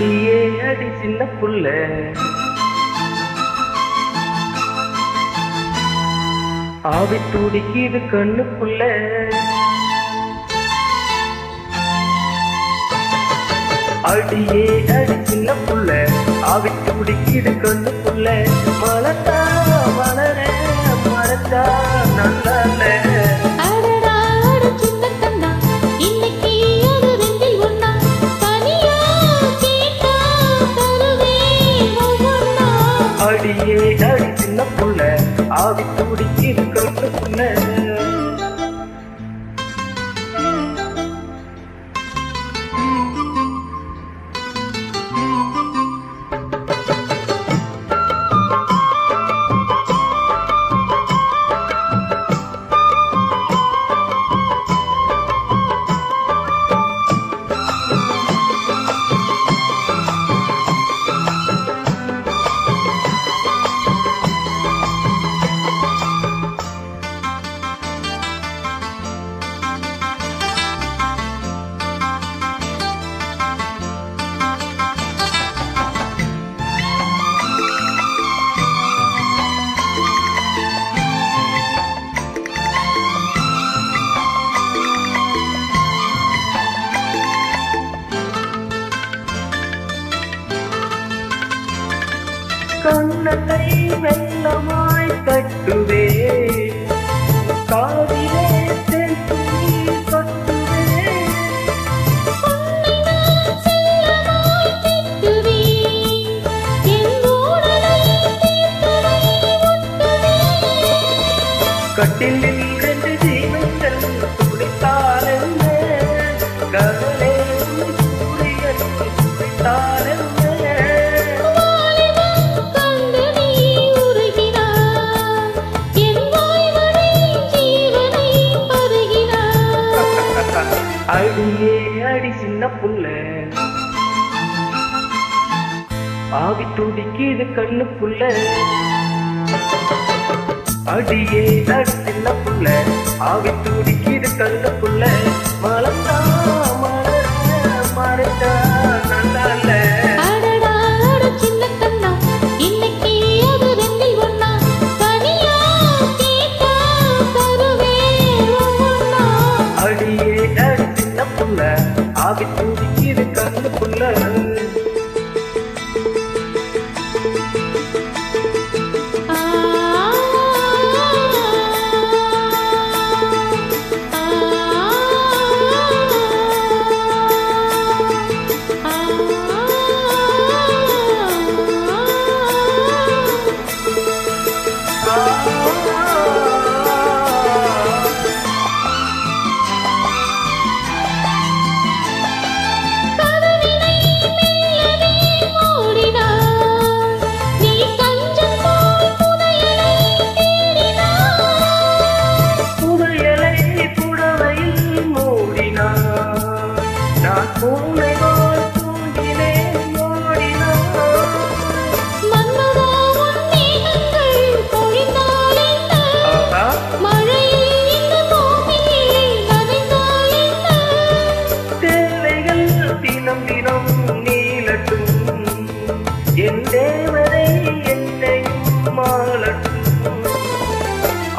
அடியே அடி சின்ன புள்ள. ஆவி துடிக்குது கண்ணுக்குள்ள. அடியே அடி சின்ன புள்ள. ஆவி துடிக்குது கண்ணுக்குள்ள. மலத்தா வளர மரத்தா நல்ல அடியே அடி சின்ன புள்ள. ஆவி துடிக்குது கண்ணுக்குள்ள கட்டிலில் ரெண்டு ஜீவன்கள் துடித்தாரென்ன கடலே சூரியன் துடித்தாரென்ன அடியே அடி சின்ன புள்ள. ஆவி துடிக்குது கண்ணுக்குள்ள அடியே அடி புள்ள ஆவி துடிக்கிது கண்ணுக்குள்ள. புள்ள மலர